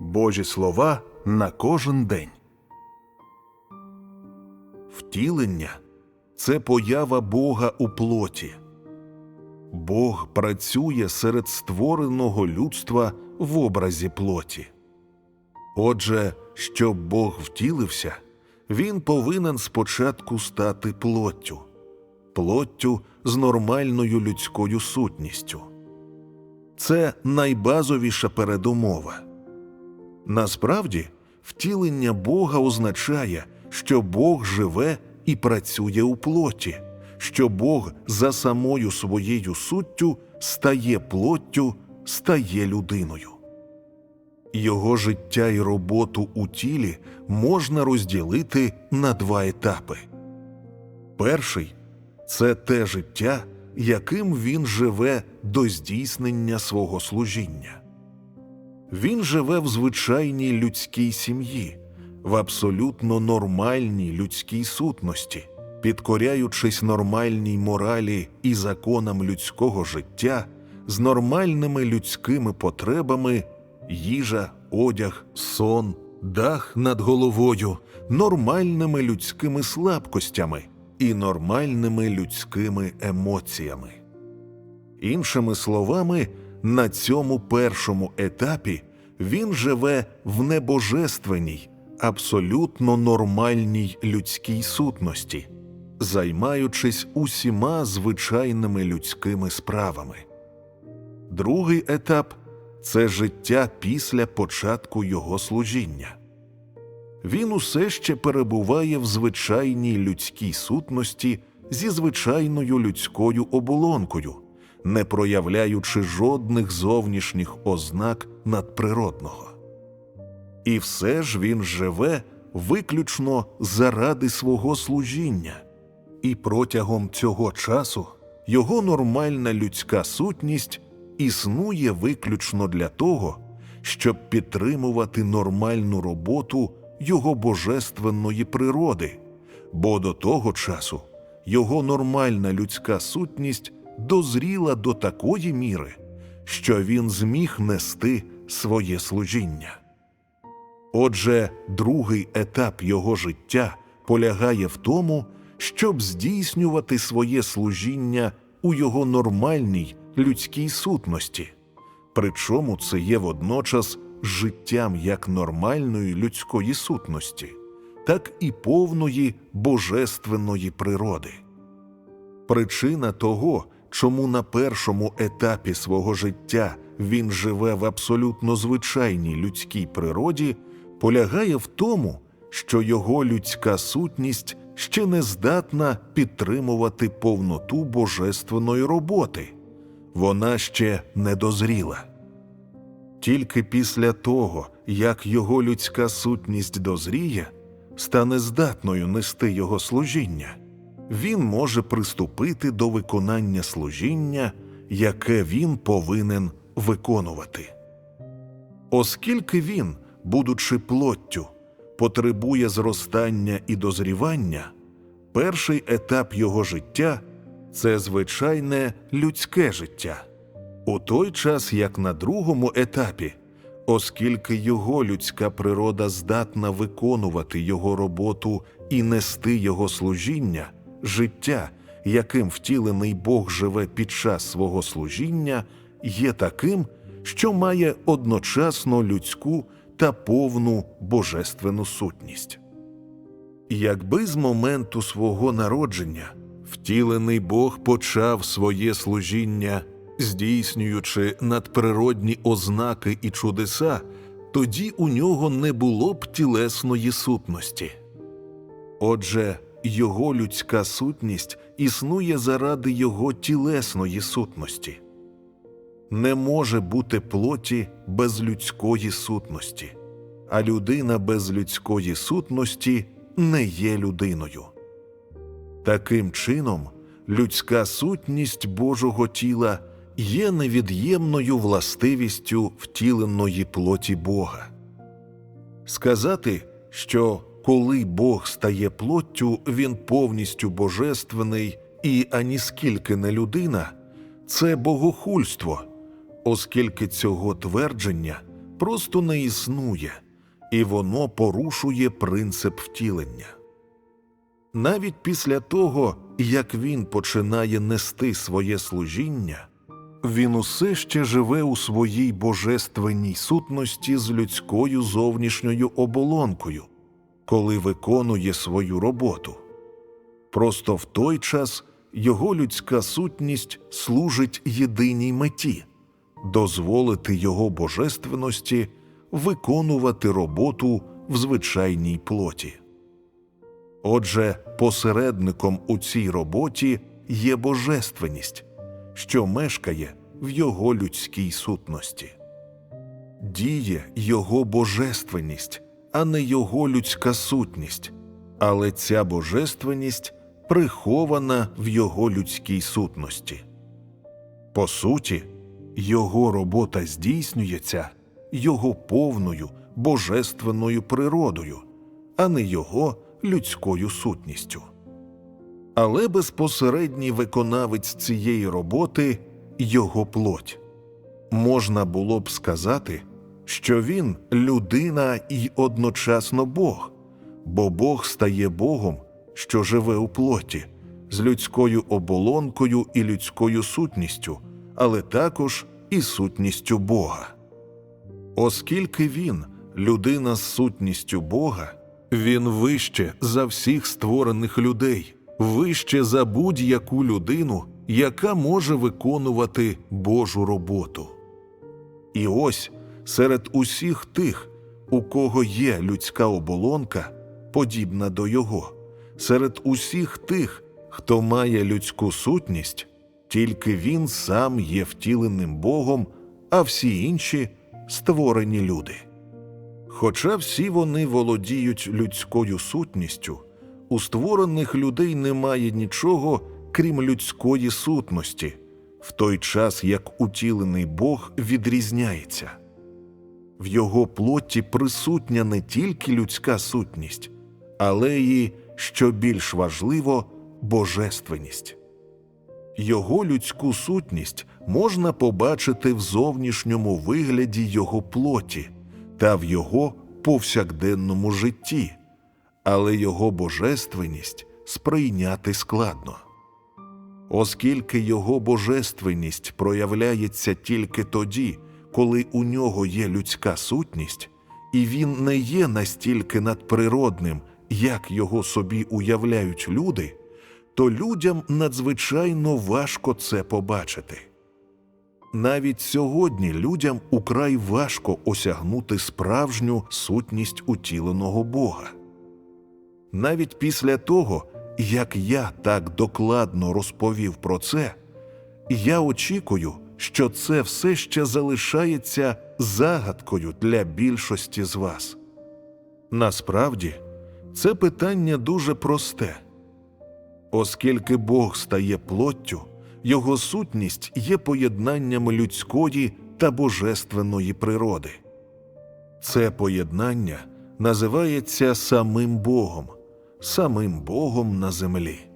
Божі слова на кожен день. Втілення це поява Бога у плоті. Бог працює серед створеного людства в образі плоті. Отже, щоб Бог втілився, він повинен спочатку стати плоттю, плоттю з нормальною людською сутністю. Це найбазовіша передумова. Насправді, втілення Бога означає, що Бог живе і працює у плоті, що Бог за самою своєю суттю стає плоттю, стає людиною. Його життя і роботу у тілі можна розділити на два етапи. Перший це те життя, яким він живе до здійснення свого служіння. Він живе в звичайній людській сім'ї, в абсолютно нормальній людській сутності, підкоряючись нормальній моралі і законам людського життя з нормальними людськими потребами їжа, одяг, сон, дах над головою, нормальними людськими слабкостями і нормальними людськими емоціями. Іншими словами, на цьому першому етапі він живе в небожественній, абсолютно нормальній людській сутності, займаючись усіма звичайними людськими справами. Другий етап це життя після початку його служіння. Він усе ще перебуває в звичайній людській сутності зі звичайною людською оболонкою, не проявляючи жодних зовнішніх ознак надприродного. І все ж він живе виключно заради свого служіння, і протягом цього часу його нормальна людська сутність існує виключно для того, щоб підтримувати нормальну роботу його божественної природи, бо до того часу його нормальна людська сутність дозріла до такої міри, що він зміг нести своє служіння. Отже, другий етап його життя полягає в тому, щоб здійснювати своє служіння у його нормальній людській сутності, причому це є водночас життям як нормальної людської сутності, так і повної божественної природи. Причина того, чому на першому етапі свого життя він живе в абсолютно звичайній людській природі, полягає в тому, що його людська сутність ще не здатна підтримувати повноту божественної роботи, вона ще не дозріла. Тільки після того, як його людська сутність дозріє, стане здатною нести його служіння, він може приступити до виконання служіння, яке він повинен виконувати. Оскільки він, будучи плоттю, потребує зростання і дозрівання, перший етап його життя це звичайне людське життя, у той час як на другому етапі, оскільки його людська природа здатна виконувати його роботу і нести його служіння, життя, яким втілений Бог живе під час свого служіння, є таким, що має одночасно людську та повну божественну сутність. Якби з моменту свого народження втілений Бог почав своє служіння, здійснюючи надприродні ознаки і чудеса, тоді у нього не було б тілесної сутності. Отже, його людська сутність існує заради його тілесної сутності. Не може бути плоті без людської сутності, а людина без людської сутності не є людиною. Таким чином, людська сутність Божого тіла є невід'ємною властивістю втіленої плоті Бога. Сказати, що коли Бог стає плоттю, він повністю божественний і аніскільки не людина, це богохульство, оскільки цього твердження просто не існує, і воно порушує принцип втілення. Навіть після того, як він починає нести своє служіння, він усе ще живе у своїй божественній сутності з людською зовнішньою оболонкою, коли виконує свою роботу. Просто в той час його людська сутність служить єдиній меті дозволити його божественності виконувати роботу в звичайній плоті. Отже, посередником у цій роботі є божественність, що мешкає в його людській сутності. Діє його божественність, а не його людська сутність, але ця божественність прихована в його людській сутності. По суті, його робота здійснюється його повною божественною природою, а не його людською сутністю. Але безпосередній виконавець цієї роботи його плоть. Можна було б сказати, що він людина і одночасно Бог, бо Бог стає Богом, що живе у плоті, з людською оболонкою і людською сутністю, але також і сутністю Бога. Оскільки він людина з сутністю Бога, він вище за всіх створених людей, вище за будь-яку людину, яка може виконувати Божу роботу. І ось серед усіх тих, у кого є людська оболонка, подібна до його, серед усіх тих, хто має людську сутність, тільки він сам є втіленим Богом, а всі інші створені люди. Хоча всі вони володіють людською сутністю, у створених людей немає нічого, крім людської сутності, в той час як утілений Бог відрізняється. В його плоті присутня не тільки людська сутність, але й, що більш важливо, божественність. Його людську сутність можна побачити в зовнішньому вигляді його плоті та в його повсякденному житті, але його божественність сприйняти складно. Оскільки його божественність проявляється тільки тоді, коли у нього є людська сутність, і він не є настільки надприродним, як його собі уявляють люди, то людям надзвичайно важко це побачити. Навіть сьогодні людям украй важко осягнути справжню сутність утіленого Бога. Навіть після того, як я так докладно розповів про це, я очікую, що це все ще залишається загадкою для більшості з вас. Насправді, це питання дуже просте. Оскільки Бог стає плоттю, його сутність є поєднанням людської та божественної природи. Це поєднання називається самим Богом, самим Богом на землі.